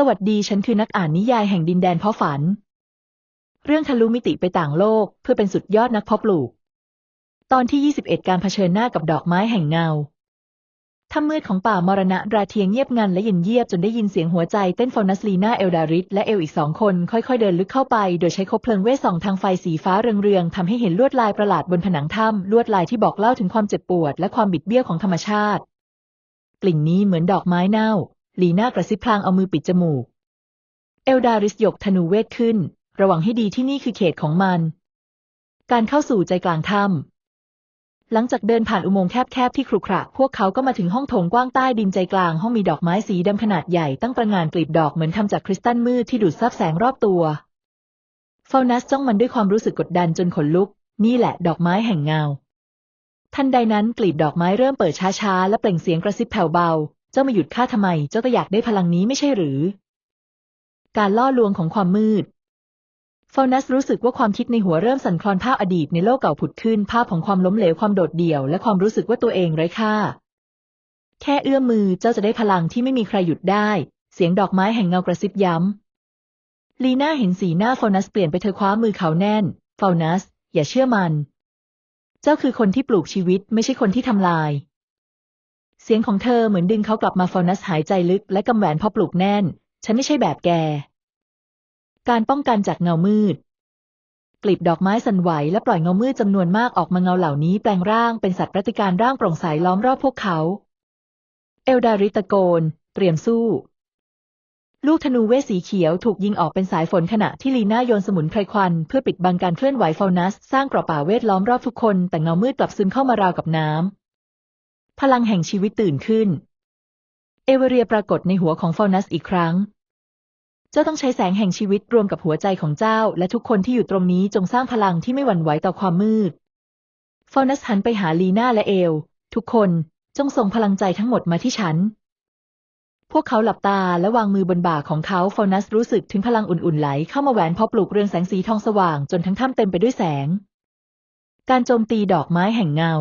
สวัสดีฉันคือนักอ่านนิยายแห่งดินแดนเพาะฝัน เรื่องทะลุมิติไปต่างโลกเพื่อเป็นสุดยอดนักเพาะปลูก ตอนที่ 21 การเผชิญหน้ากับดอกไม้แห่งเงาถ้ำมืดของป่ามรณะราเทียงเงียบงันและเย็นเยียบจนได้ยินเสียงหัวใจเต้นฟอนัสลีนาเอลดาริสและเอลอีกสองคนค่อยๆเดินลึกเข้าไป โดยใช้คบเพลิงเวทส่องทางไฟสีฟ้าเรืองๆทำให้เห็นลวดลายประหลาดบนผนังถ้ำลวดลายที่บอกเล่าถึงความเจ็บปวด และความบิดเบี้ยวของธรรมชาติ กลิ่นนี้เหมือนดอกไม้เน่า ลีน่ากระซิบพลางเอามือปิดจมูก เอลดาริสยกธนูเวทขึ้น ระวังให้ดีที่นี่คือเขตของมัน การเข้าสู่ใจกลางถ้ำหลังจากเดินผ่านอุโมงค์แคบๆที่ขรุขระ พวกเขาก็มาถึงห้องโถงกว้างใต้ดินใจกลางห้องมีดอกไม้สีดำขนาดใหญ่ตั้งประงานกลีบดอกเหมือนทำจากคริสตัลมืดที่ดูดซับแสงรอบตัวฟานัสจ้องมันด้วยความรู้สึกกดดันจนขนลุก นี่แหละดอกไม้แห่งเงา ทันใดนั้นกลีบดอกไม้เริ่มเปิดช้าๆ และเปล่งเสียงกระซิบแผ่วเบา เจ้ามาหยุดข้าทำไม เจ้าก็อยากได้พลังนี้ไม่ใช่หรือ การล่อลวงของความมืดฟอนัสรู้สึกว่าความคิดในหัวเริ่มสั่นคลอนภาพอดีตในโลกเก่าผุดขึ้นภาพของความล้มเหลวความโดดเดี่ยว และความรู้สึกว่าตัวเองไร้ค่า แค่เอื้อมมือเจ้าจะได้พลังที่ไม่มีใครหยุดได้ เสียงดอกไม้แห่งเงากระซิบย้ำลีน่าเห็นสีหน้าฟอนัสเปลี่ยนไปเธอคว้ามือเขาแน่นฟอนัส อย่าเชื่อมัน เจ้าคือคนที่ปลูกชีวิตไม่ใช่คนที่ทำลาย สียงของเธอเหมือนดึงเขากลับมาฟอนัสหายใจลึกและกำแหวนพอปลูกแน่น ฉันไม่ใช่แบบแก การป้องกันจากเงามืด กลีบดอกไม้สั่นไหวและปล่อยเงามืดจำนวนมากออกมาเงาเหล่านี้แปลงร่างเป็นสัตว์รัติการร่างโปร่งใสล้อมรอบพวกเขา เอลดาริตะโกน เตรียมสู้ ลูกธนูเวทสีเขียวถูกยิงออกเป็นสายฝนขณะที่ลีน่าโยนสมุนไพรควันเพื่อปิดบังการเคลื่อนไหวฟอนัส สร้างกราะป่าเวทล้อมรอบทุกคนแต่เงามืดกลับซึมเข้ามาราวกับน้ำ พลังแห่งชีวิตตื่นขึ้น เอเวเรียปรากฏในหัวของฟอนัสอีกครั้ง เจ้าต้องใช้แสงแห่งชีวิตรวมกับหัวใจของเจ้า และทุกคนที่อยู่ตรงนี้จงสร้างพลังที่ไม่หวั่นไหวต่อความมืด ฟอนัสหันไปหาลีน่าและเอล ทุกคนจงส่งพลังใจทั้งหมดมาที่ฉัน พวกเขาหลับตาและวางมือบนบ่าของเขาฟอนัสรู้สึกถึงพลังอุ่นๆไหลเข้ามาแหวนพอปลูกเรืองแสงสีทองสว่างจนทั้งถ้ำเต็มไปด้วยแสง การโจมตีดอกไม้แห่งเงา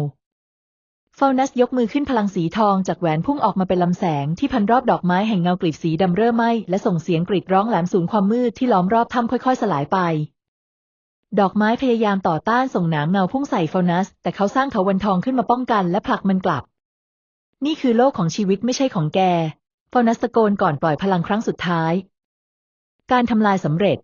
ฟอนัสยกมือขึ้นพลังสีทองจากแหวนพุ่งออกมาเป็นลำแสงที่พันรอบดอกไม้แห่งเงากลีบสีดำเริ่มไหม้และส่งเสียงกรีดร้องแหลมสูงความมืดที่ล้อมรอบถ้ำค่อยๆ สลายไป ดอกไม้พยายามต่อต้านส่งหนามเงาพุ่งใส่ฟอนัส แต่เขาสร้างเถาวันทองขึ้นมาป้องกันและผลักมันกลับ นี่คือโลกของชีวิตไม่ใช่ของแกฟอนัสตะโกนก่อนปล่อยพลังครั้งสุดท้าย การทำลายสำเร็จ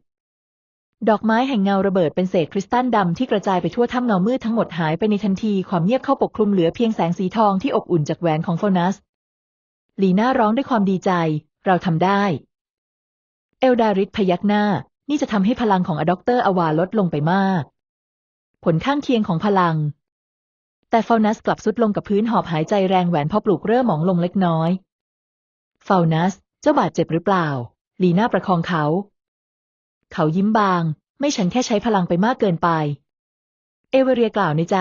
ดอกไม้แห่งเงาระเบิดเป็นเศษคริสตัลดำที่กระจายไปทั่วถ้ำเงามืดทั้งหมดหายไปในทันทีความเงียบเข้าปกคลุมเหลือเพียงแสงสีทองที่อบอุ่นจากแหวนของโฟนัส ลีน่าร้องด้วยความดีใจ เราทำได้ เอลดาริสพยักหน้า นี่จะทำให้พลังของอด็อกเตอร์อวาลดลงไปมาก ผลข้างเคียงของพลัง แต่ฟอนัสกลับสุดลงกับพื้นหอบหายใจแรงแหวนพอปลูกเริ่มหมองลงเล็กน้อยฟานัส เจ้าบาดเจ็บหรือเปล่า ลีน่าประคองเขา เขายิ้มบาง ไม่ฉันแค่ใช้พลังไปมากเกินไป เอเวเรียกล่าวในใจ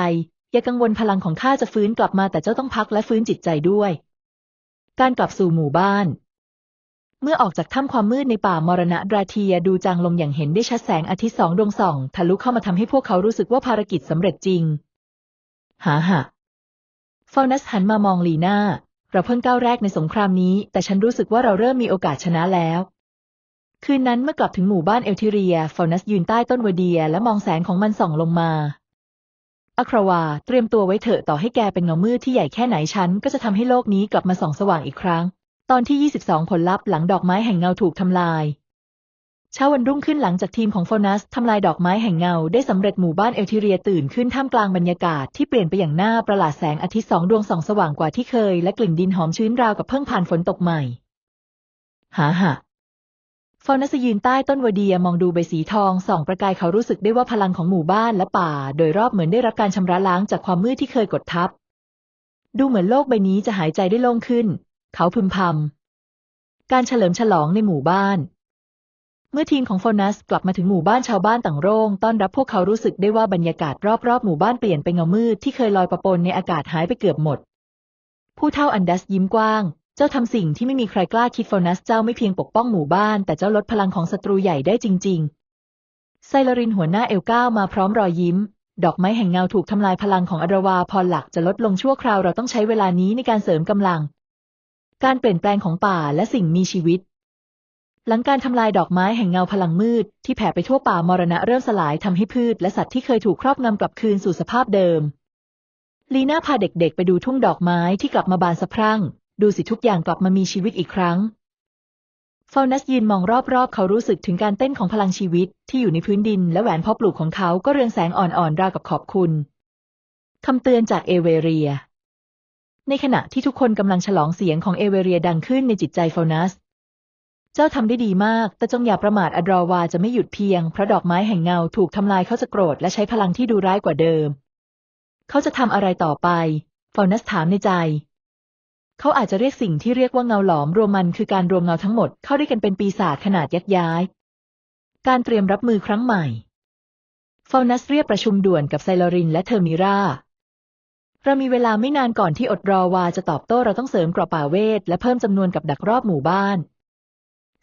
อย่ากังวลพลังของข้าจะฟื้นกลับมาแต่เจ้าต้องพักและฟื้นจิตใจด้วย การกลับสู่หมู่บ้าน เมื่อออกจากถ้ำความมืดในป่ามรณะราเทียดูจางลงอย่างเห็นได้ชัดแสงอาทิตย์สองดวงส่องทะลุเข้ามาทำให้พวกเขารู้สึกว่าภารกิจสำเร็จจริง หาหะฟอนัสหันมามองลีน่าเราเพิ่งก้าวแรกในสงครามนี้ แต่ฉันรู้สึกว่าเราเริ่มมีโอกาสชนะแล้ว คืนนั้นเมื่อกลับถึงหมู่บ้านเอลทิเรียฟอนัสยืนใต้ต้นวเดีย และมองแสงของมันส่องลงมาอัครวา เตรียมตัวไว้เถอะต่อให้แกเป็นเงามืดที่ใหญ่แค่ไหนฉัน ก็จะทำให้โลกนี้กลับมาส่องสว่างอีกครั้ง ตอนที่ 22 ผลลัพธ์หลังดอกไม้แห่งเงาถูกทำลาย เช้าวันรุ่งขึ้นหลังจากทีมของโฟนัสทำลายดอกไม้แห่งเงาได้สำเร็จหมู่บ้านเอลทิเรียตื่นขึ้นท่ามกลางบรรยากาศที่เปลี่ยนไปอย่างน่าประหลาดแสงอาทิตย์สองดวงส่องสว่างกว่าที่เคย และกลิ่นดินหอมชื้นราวกับเพิ่งผ่านฝนตกใหม่ หาหะ ฟอนัสยืนใต้ต้นวเดียมองดูใบสีทองส่องประกายเขารู้สึกได้ว่าพลังของหมู่บ้านและป่า โดยรอบเหมือนได้รับการชำระล้างจากความมืดที่เคยกดทับ ดูเหมือนโลกใบนี้จะหายใจได้โล่งขึ้น เขาพึมพำ การเฉลิมฉลองในหมู่บ้าน เมื่อทีมของโฟนัสกลับมาถึงหมู่บ้านชาวบ้านต่างโร่งต้อนรับพวกเขารู้สึกได้ว่าบรรยากาศรอบๆหมู่บ้านเปลี่ยนไปเงามืดที่เคยลอยประปนในอากาศหายไปเกือบหมด ผู้เฒ่าอันดัสยิ้มกว้าง เจ้าทำสิ่งที่ไม่มีใครกล้าคิดโฟนัสเจ้าไม่เพียงปกป้องหมู่บ้าน แต่เจ้าลดพลังของศัตรูใหญ่ได้จริง ๆ ไซลรินหัวหน้าเอลก้าวมาพร้อมรอยยิ้ม ดอกไม้แห่งเงาถูกทำลายพลังของอรวาพรหลักจะลดลงชั่วคราวเราต้องใช้เวลานี้ในการเสริมกำลัง การเปลี่ยนแปลงของป่าและสิ่งมีชีวิต หลังการทำลายดอกไม้แห่งเงาพลังมืด ที่แผ่ไปทั่วป่ามรณะเริ่มสลายทำให้พืช และสัตว์ที่เคยถูกครอบงำกลับคืนสู่สภาพเดิมลีน่าพาเด็กๆ ไปดูทุ่งดอกไม้ที่กลับมาบานสะพรั่ง ดูสิทุกอย่างกลับมามีชีวิตอีกครั้งฟาวนัสยืนมองรอบๆ เขารู้สึกถึงการเต้นของพลังชีวิตที่อยู่ในพื้นดิน และแหวนพาะปลูกของเขาก็เรืองแสงอ่อนๆ ราวกับขอบคุณ คำเตือนจากเอเวเรีย ในขณะที่ทุกคนกำลังฉลองเสียงของเอเวเรียดังขึ้นในจิตใจฟาวนัส เจ้าทำได้ดีมาก แต่จงอย่าประมาทอดรอวาจะไม่หยุดเพียง เพราะดอกไม้แห่งเงาถูกทำลายเขาจะโกรธและใช้พลังที่ดูร้ายกว่าเดิม เขาจะทำอะไรต่อไปฟาวนัสถามในใจ เขาอาจจะเรียกสิ่งที่เรียกว่าเงาหลอมรวมมันคือการรวมเงาทั้งหมดเข้าด้วยกันเป็นปีศาจขนาดยักษ์ย้าย การเตรียมรับมือครั้งใหม่ฟาวนัสเรียกประชุมด่วนกับไซลอรินและเทอร์มิราเรามีเวลาไม่นานก่อนที่อดรอวาจะตอบโต้เราต้องเสริมกราะป่าเวท และเพิ่มจำนวนกับดักรอบหมู่บ้าน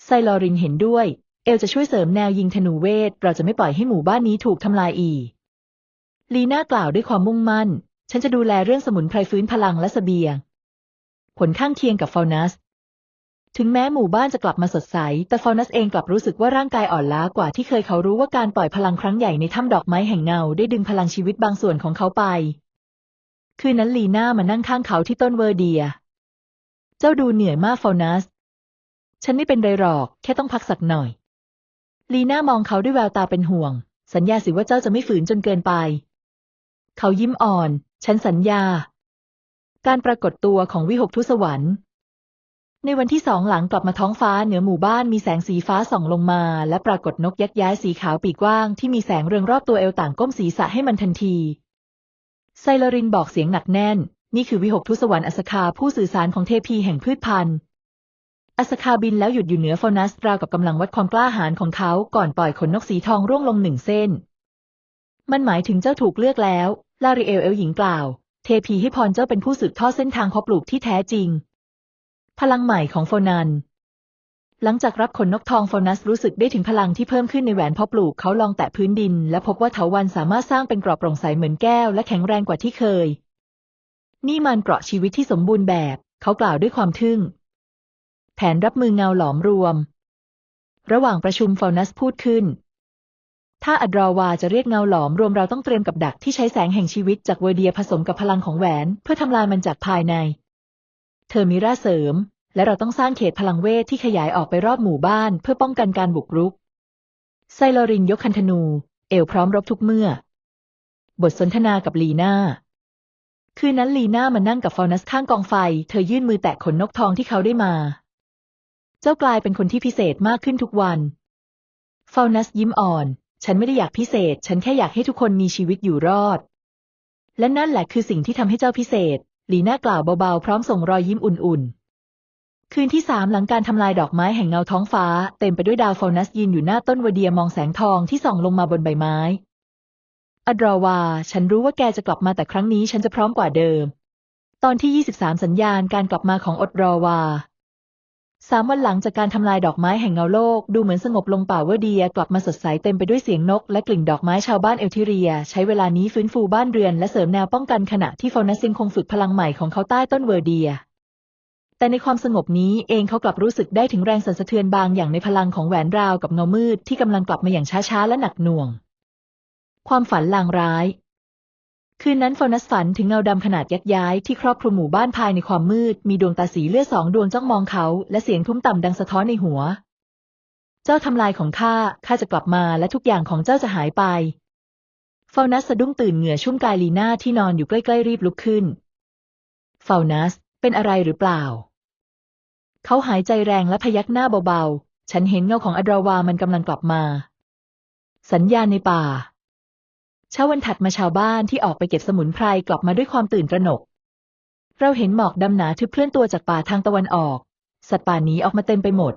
ไซลอรินเห็นด้วย เอลจะช่วยเสริมแนวยิงธนูเวท เราจะไม่ปล่อยให้หมู่บ้านนี้ถูกทำลายอีกลีน่ากล่าวด้วยความมุ่งมั่น ฉันจะดูแลเรื่องสมุนไพรฟื้นพลังและเสบียง ผลข้างเคียงกับฟาวนัส ถึงแม้หมู่บ้านจะกลับมาสดใส แต่ฟาวนัสเองกลับรู้สึกว่าร่างกายอ่อนล้ากว่าที่เคยเขารู้ว่าการปล่อยพลังครั้งใหญ่ในถ้ำดอกไม้แห่งเงาได้ดึงพลังชีวิตบางส่วนของเขาไป คืนนั้นลีน่ามานั่งข้างเขาที่ต้นเวอร์เดีย เจ้าดูเหนื่อยมากฟาวนัส ฉันไม่เป็นไรหรอก แค่ต้องพักสักหน่อย ลีน่ามองเขาด้วยแววตาเป็นห่วง สัญญาสิว่าเจ้าจะไม่ฝืนจนเกินไป เขายิ้มอ่อน ฉันสัญญา การปรากฏตัวของวิหกทุสวรรค์ในวันที่สองหลังกลับมาท้องฟ้าเหนือหมู่บ้านมีแสงสีฟ้าส่องลงมา และปรากฏนกยักษ์ย้ายสีขาวปีกกว้างที่มีแสงเรืองรอบตัวเอวต่างก้มศีรษะให้มันทันที ไซลรินบอกเสียงหนักแน่น นี่คือวิหกทุสวรรค์อสคาผู้สื่อสารของเทพีแห่งพืชพันธุ์อสคาบินแล้วหยุดอยู่เหนือฟอนัสราวกับกำลังวัดความกล้าหาญของเขาก่อนปล่อยขนนกสีทองร่วงลงหนึ่งเส้น มันหมายถึงเจ้าถูกเลือกแล้ว ลาริเอลเอลหญิงกล่าว เทพีให้พรเจ้าเป็นผู้สืบทอดเส้นทางเพาะปลูกที่แท้จริง พลังใหม่ของโฟนัน หลังจากรับขนนกทองโฟนัสรู้สึกได้ถึงพลังที่เพิ่มขึ้นในแหวนเพาะปลูกเขาลองแตะพื้นดิน และพบว่าเถาวันสามารถสร้างเป็นกรอบโปร่งใสเหมือนแก้วและแข็งแรงกว่าที่เคย นี่มันเกราะชีวิตที่สมบูรณ์แบบ เขากล่าวด้วยความทึ่ง แผนรับมือเงาหลอมรวม ระหว่างประชุมโฟนัสพูดขึ้น ถ้าอัดรอวาจะเรียกเงาหลอมรวมเราต้องเตรียมกับดักที่ใช้แสงแห่งชีวิตจากเวเดียผสมกับพลังของแหวน เพื่อทำลายมันจากภายใน เธอมีราเสริม และเราต้องสร้างเขตพลังเวทที่ขยายออกไปรอบหมู่บ้าน เพื่อป้องกันการบุกรุก ไซลอรินยกคันธนู เอวพร้อมรบทุกเมื่อ บทสนทนากับลีน่าคืนนั้นลีน่ามานั่งกับฟอนัสข้างกองไฟ เธอยื่นมือแตะขนนกทองที่เขาได้มา เจ้ากลายเป็นคนที่พิเศษมากขึ้นทุกวัน ฟอนัสยิ้มอ่อน ฉันไม่ได้อยากพิเศษ ฉันแค่อยากให้ทุกคนมีชีวิตอยู่รอด และนั่นแหละคือสิ่งที่ทำให้เจ้าพิเศษลีน่ากล่าวเบาๆ พร้อมส่งรอยยิ้มอุ่นๆ คืนที่สามหลังการทำลายดอกไม้แห่งเงาท้องฟ้า เต็มไปด้วยดาวฟอนัสยืนอยู่หน้าต้นวเดียมองแสงทองที่ส่องลงมาบนใบไม้อดรอวา ฉันรู้ว่าแกจะกลับมาแต่ครั้งนี้ฉันจะพร้อมกว่าเดิม ตอนที่ 23 สัญญาณการกลับมาของอดรอวา สามวันหลังจากการทำลายดอกไม้แห่งเงาโลก ดูเหมือนสงบลงป่าเวอร์เดีย กลับมาสดใสเต็มไปด้วยเสียงนก และกลิ่นดอกไม้ชาวบ้านเอลทิเรีย ใช้เวลานี้ฟื้นฟูบ้านเรือนและเสริมแนวป้องกันขณะที่ฟอนัสซิงคงฝึกพลังใหม่ของเขาใต้ต้นเวอร์เดีย แต่ในความสงบนี้เองเขากลับรู้สึกได้ถึงแรงสั่นสะเทือนบางอย่างในพลังของแหวนราวกับเงามืดที่กำลังกลับมาอย่างช้าๆและหนักหน่วง ความฝันลางร้าย คืนนั้นฟอนัสฝันถึงเงาดำขนาดยักษ์ย้ายที่ครอบคลุมหมู่บ้านภายในความมืด มีดวงตาสีเลือดสองดวงจ้องมองเขา และเสียงทุ้มต่ำดังสะท้อนในหัว เจ้าทำลายของข้า ข้าจะกลับมาและทุกอย่างของเจ้าจะหายไปฟอนัสสะดุ้งตื่นเหงื่อชุ่มกายลีน่าที่นอนอยู่ใกล้ๆรีบลุกขึ้นฟอนัส เป็นอะไรหรือเปล่า เขาหายใจแรงและพยักหน้าเบาๆ ฉันเห็นเงาของอดราวามันกำลังกลับมา สัญญาณในป่า เช้าวันถัดมาชาวบ้านที่ออกไปเก็บสมุนไพรกลับมาด้วยความตื่นตระหนก เราเห็นหมอกดำหนาทึบเคลื่อนตัวจากป่าทางตะวันออก สัตว์ป่าหนีออกมาเต็มไปหมด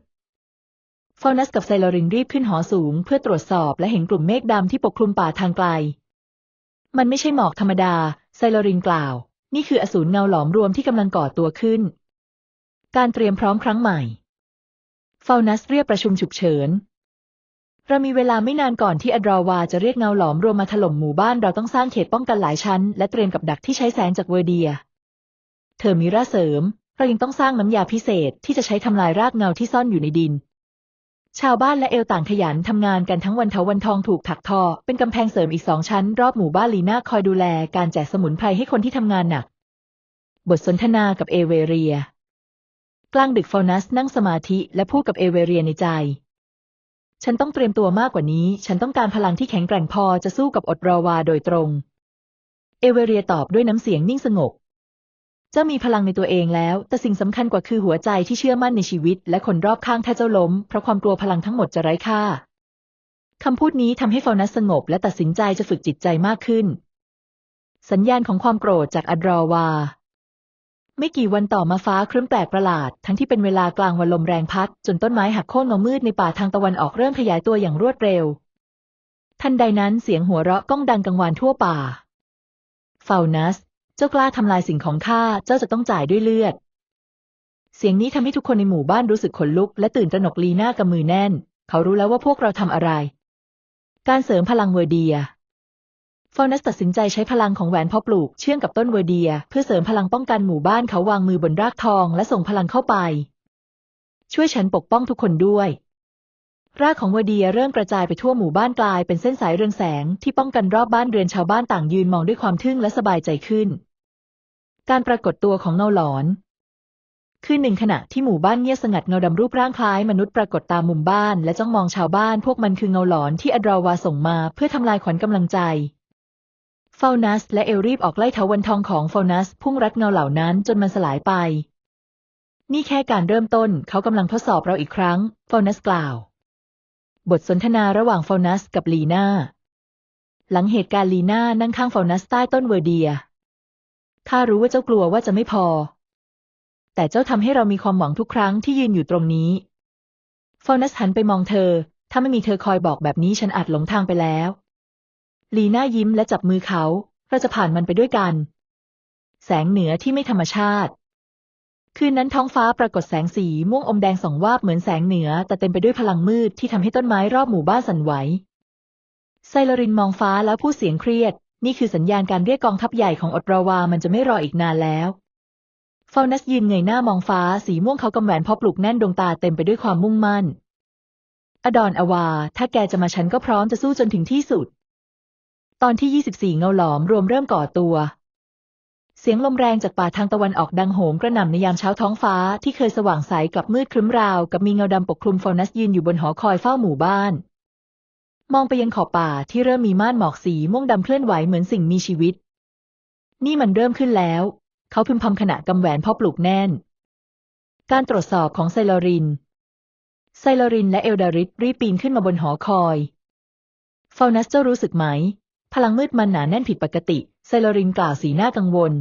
ฟอนัสกับไซลอรินรีบขึ้นหอสูงเพื่อตรวจสอบและเห็นกลุ่มเมฆดำที่ปกคลุมป่าทางไกล มันไม่ใช่หมอกธรรมดา ไซลอรินกล่าว นี่คืออสูรเงาหลอมรวมที่กำลังก่อตัวขึ้น การเตรียมพร้อมครั้งใหม่ฟอนัสเรียกประชุมฉุกเฉิน เรามีเวลาไม่นานก่อนที่อดราวาจะเรียกเงาหลอมรวมมาถล่มหมู่บ้านเราต้องสร้างเขตป้องกันหลายชั้น และเตรียมกับดักที่ใช้แสงจากเวอร์เดีย เธอมีราเสริม เรายังต้องสร้างน้ำยาพิเศษที่จะใช้ทำลายรากเงาที่ซ่อนอยู่ในดิน ชาวบ้านและเอลต่างขยันทำงานกันทั้งวันเถาวันทองถูกถักทอ เป็นกำแพงเสริมอีกสองชั้น รอบหมู่บ้านลีน่าคอยดูแลการแจกสมุนไพรให้คนที่ทำงานหนัก บทสนทนากับเอเวเรีย กลางดึกฟอนัสนั่งสมาธิและพูดกับเอเวเรียในใจ ฉันต้องเตรียมตัวมากกว่านี้ ฉันต้องการพลังที่แข็งแกร่งพอจะสู้กับอดรอวาโดยตรง เอเวเรียตอบด้วยน้ำเสียงนิ่งสงบ เจ้ามีพลังในตัวเองแล้ว แต่สิ่งสำคัญกว่าคือหัวใจที่เชื่อมั่นในชีวิต และคนรอบข้างถ้าเจ้าล้ม เพราะความกลัวพลังทั้งหมดจะไร้ค่าคำพูดนี้ทำให้ฟอนัสสงบ และตัดสินใจจะฝึกจิตใจมากขึ้น สัญญาณของความโกรธจากอัดรอวา ไม่กี่วันต่อมาฟ้าครึ้มแปลกประหลาด ทั้งที่เป็นเวลากลางวันลมแรงพัด จนต้นไม้หักโค่นเงมืดในป่าทางตะวันออกเริ่มขยายตัวอย่างรวดเร็ว ทันใดนั้นเสียงหัวเราะก้องดังกังวานทั่วป่าฟาวนัส เจ้ากล้าทำลายสิ่งของข้า เจ้าจะต้องจ่ายด้วยเลือด เสียงนี้ทำให้ทุกคนในหมู่บ้านรู้สึกขนลุก และตื่นตระหนกลีหน่ากำมือแน่น เขารู้แล้วว่าพวกเราทำอะไร การเสริมพลังเวอร์เดีย ฟาวนัสตัดสินใจใช้พลังของแหวนพ่อปลูกเชื่อมกับต้นเวอร์เดีย เพื่อเสริมพลังป้องกันหมู่บ้านเขาวางมือบนรากทองและส่งพลังเข้าไป ช่วยฉันปกป้องทุกคนด้วย รากของเวอร์เดียเริ่มกระจายไปทั่วหมู่บ้านกลายเป็นเส้นสายเรืองแสงที่ป้องกันรอบบ้านเรือนชาวบ้านต่างยืนมองด้วยความทึ่งและสบายใจขึ้น การปรากฏตัวของเงาหลอนคือหนึ่งขณะที่หมู่บ้านเงียบสงัดเงาดำรูปร่างคล้ายมนุษย์ปรากฏตามมุมบ้านและจ้องมองชาวบ้าน พวกมันคือเงาหลอนที่อดราวาส่งมาเพื่อทำลายขวัญกำลังใจ ฟานัสและเอลรีบออกไล่เถาวันทองของฟานัสพุ่งรัดเงาเหล่านั้นจนมันสลายไป นี่แค่การเริ่มต้นเขากำลังทดสอบเราอีกครั้งฟานัสกล่าว บทสนทนาระหว่างฟานัสกับลีน่า หลังเหตุการณ์ลีน่านั่งข้างฟานัสใต้ต้นเวอร์เดียข้ารู้ว่าเจ้ากลัวว่าจะไม่พอ แต่เจ้าทำให้เรามีความหวังทุกครั้งที่ยืนอยู่ตรงนี้ฟานัสหันไปมองเธอ ถ้าไม่มีเธอคอยบอกแบบนี้ฉันอาจหลงทางไปแล้ว ลีน่ายิ้มและจับมือเขา เราจะผ่านมันไปด้วยกัน แสงเหนือที่ไม่ธรรมชาติ คืนนั้นท้องฟ้าปรากฏแสงสีม่วงอมแดงส่องวาบเหมือนแสงเหนือ แต่เต็มไปด้วยพลังมืดที่ทำให้ต้นไม้รอบหมู่บ้านสั่นไหว ไซลรินมองฟ้าแล้วพูดเสียงเครียด นี่คือสัญญาณการเรียกกองทัพใหญ่ของอดราวามันจะไม่รออีกนานแล้วฟาวนัสยืนเงยหน้ามองฟ้าสีม่วงเขากำแหวนพอปลุกแน่นดวงตาเต็มไปด้วยความมุ่งมั่น อดอนอวา ถ้าแกจะมาฉันก็พร้อมจะสู้จนถึงที่สุด ตอนที่ 24 เงาหลอมรวมเริ่มก่อตัว เสียงลมแรงจากป่าทางตะวันออกดังโหมกระหน่ำในยามเช้าท้องฟ้าที่เคยสว่างใสกลับมืดครึ้มราวกับมีเงาดำปกคลุมฟาวนัสยืนอยู่บนหอคอยเฝ้าหมู่บ้าน มองไปยังขอบป่าที่เริ่มมีม่านหมอกสีม่วงดำเคลื่อนไหวเหมือนสิ่งมีชีวิต นี่มันเริ่มขึ้นแล้ว เขาพึมพำขณะกำแหวนพ่อปลูกแน่น การตรวจสอบของไซลอริน ไซลอรินและเอลดาริสรีบปีนขึ้นมาบนหอคอยฟาวนัสเจ้ารู้สึกไหม พลังมืดมันหนาแน่นผิดปกติ ไซลรินกล่าวสีหน้ากังวล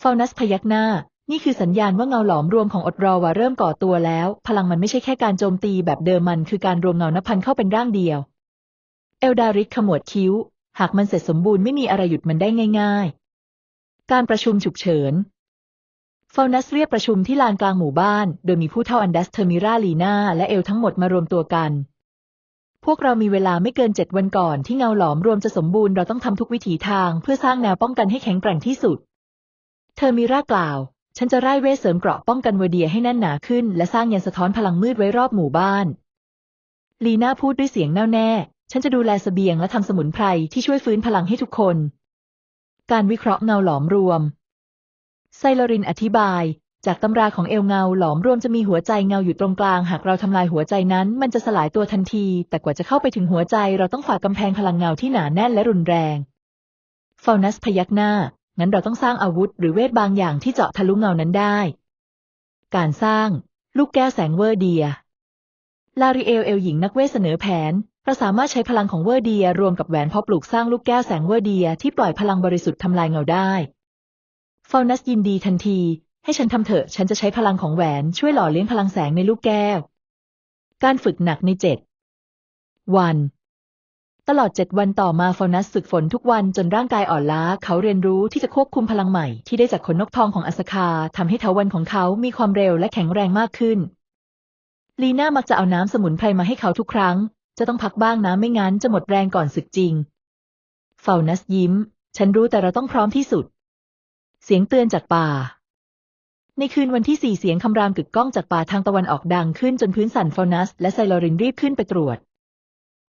ฟาวนัสพยักหน้า นี่คือสัญญาณว่าเงาหลอมรวมของอดรอวาเริ่มก่อตัวแล้ว พลังมันไม่ใช่แค่การโจมตีแบบเดิมมันคือการรวมเงานับพันเข้าเป็นร่างเดียว เอลดาริสขมวดคิ้ว หากมันเสร็จสมบูรณ์ไม่มีอะไรหยุดมันได้ง่าย ๆ การประชุมฉุกเฉินฟาวนัสเรียกประชุมที่ลานกลางหมู่บ้าน โดยมีผู้เท่าอันดัสเทอร์มิราลีนาและเอลทั้งหมดมารวมตัวกัน พวกเรามีเวลาไม่เกินเจ็ดวันก่อนที่เงาหลอมรวมจะสมบูรณ์เราต้องทำทุกวิถีทางเพื่อสร้างแนวป้องกันให้แข็งแกร่งที่สุดเทอมิรากล่าว ฉันจะไล่เวทเสริมเกราะป้องกันเวเดียให้แน่นหนาขึ้น และสร้างยันสะท้อนพลังมืดไว้รอบหมู่บ้าน ลีน่าพูดด้วยเสียงแน่วแน่ ฉันจะดูแลเสบียงและทำสมุนไพรที่ช่วยฟื้นพลังให้ทุกคน การวิเคราะห์เงาหลอมรวมไซลอรินอธิบาย จากตำราของเอลเงาหลอมรวมจะมีหัวใจเงาอยู่ตรงกลาง หากเราทำลายหัวใจนั้น มันจะสลายตัวทันที แต่กว่าจะเข้าไปถึงหัวใจเราต้องฝ่ากำแพงพลังเงาที่หนาแน่นและรุนแรงฟาวนัสพยักหน้า งั้นเราต้องสร้างอาวุธหรือเวทบางอย่างที่เจาะทะลุเงานั้นได้ การสร้าง ลูกแก้วแสงเวอร์เดีย ลาริเอลเอลหญิงนักเวทเสนอแผนเราสามารถใช้พลังของเวอร์เดียรวมกับแหวนเพอปลูกสร้างลูกแก้วแสงเวอร์เดียที่ปล่อยพลังบริสุทธิ์ทำลายเงาได้ฟาวนัสยินดีทันที ให้ฉันทำเถอะ ฉันจะใช้พลังของแหวนช่วยหล่อเลี้ยงพลังแสงในลูกแก้ว การฝึกหนักในเจ็ดวัน ตลอดเจ็ดวันต่อมาฟาวนัสฝึกฝนทุกวันจนร่างกายอ่อนล้า เขาเรียนรู้ที่จะควบคุมพลังใหม่ ที่ได้จากขนนกทองของอัสคาทำให้เถาวันของเขามีความเร็วและแข็งแรงมากขึ้น ลีน่ามักจะเอาน้ำสมุนไพรมาให้เขาทุกครั้ง จะต้องพักบ้างนะไม่งั้นจะหมดแรงก่อนศึกจริงฟานัสยิ้ม ฉันรู้แต่เราต้องพร้อมที่สุด เสียงเตือนจากป่า ในคืนวันที่สี่เสียงคำรามกึกก้องจากป่าทางตะวันออกดังขึ้นจนพื้นสั่นฟอนัส และไซลอรินรีบขึ้นไปตรวจ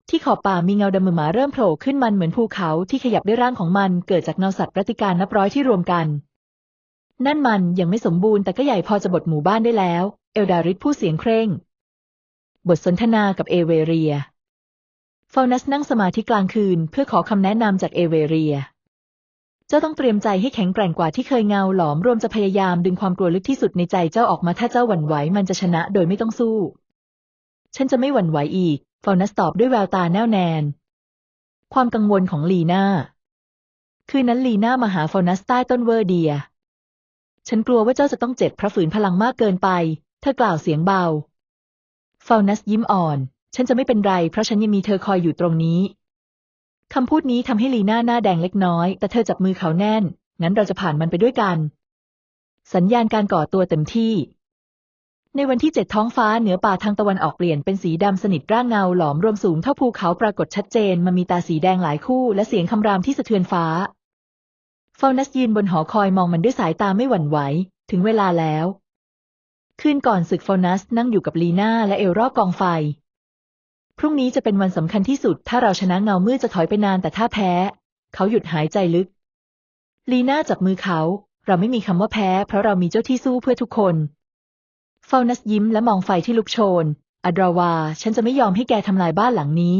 ที่ขอบป่ามีเงาดำมือหมาเริ่มโผล่ขึ้นมันเหมือนภูเขาที่ขยับด้วยร่างของมันเกิดจากเงาสัตว์ปฏิการนับร้อยที่รวมกัน นั่นมันยังไม่สมบูรณ์แต่ก็ใหญ่พอจะบดหมู่บ้านได้แล้ว เอลดาริสพูดเสียงเคร่ง บทสนทนากับเอเวเรียฟอนัสนั่งสมาธิกลางคืนเพื่อขอคำแนะนำจากเอเวเรีย เจ้าต้องเตรียมใจให้แข็งแกร่งกว่าที่เคยเงาหลอมรวมจะพยายามดึงความกลัวลึกที่สุดในใจเจ้าออกมาถ้าเจ้าหวั่นไหวมันจะชนะโดยไม่ต้องสู้ ฉันจะไม่หวั่นไหวอีกฟอนัสตอบด้วยแววตาแน่วแนนความกังวลของลีน่า คืนนั้นลีน่ามาหาฟอนัสใต้ต้นเวอร์เดีย ฉันกลัวว่าเจ้าจะต้องเจ็บเพราะฝืนพลังมากเกินไป เธอกล่าวเสียงเบาฟอนัสยิ้มอ่อน ฉันจะไม่เป็นไรเพราะฉันยังมีเธอคอยอยู่ตรงนี้ คำพูดนี้ทำให้ลีน่าหน้าแดงเล็กน้อย แต่เธอจับมือเขาแน่น งั้นเราจะผ่านมันไปด้วยกัน สัญญาณการก่อตัวเต็มที่ ในวันที่เจ็ดท้องฟ้าเหนือป่าทางตะวันออกเปลี่ยนเป็นสีดำสนิทร่างเงาหลอมรวมสูงเท่าภูเขาปรากฏชัดเจนมันมีตาสีแดงหลายคู่ และเสียงคำรามที่สะเทือนฟ้าฟอนัสยืนบนหอคอยมองมันด้วยสายตาไม่หวั่นไหว ถึงเวลาแล้ว คืนก่อนศึกฟอนัสนั่งอยู่กับลีน่าและเอลรอบกองไฟ พรุ่งนี้จะเป็นวันสำคัญที่สุด ถ้าเราชนะเงามืดจะถอยไปนานแต่ถ้าแพ้ เขาหยุดหายใจลึก ลีน่าจับมือเขา เราไม่มีคำว่าแพ้ เพราะเรามีเจ้าที่สู้เพื่อทุกคนฟอนัสยิ้มและมองไฟที่ลุกโชน อดราวา ฉันจะไม่ยอมให้แกทำลายบ้านหลังนี้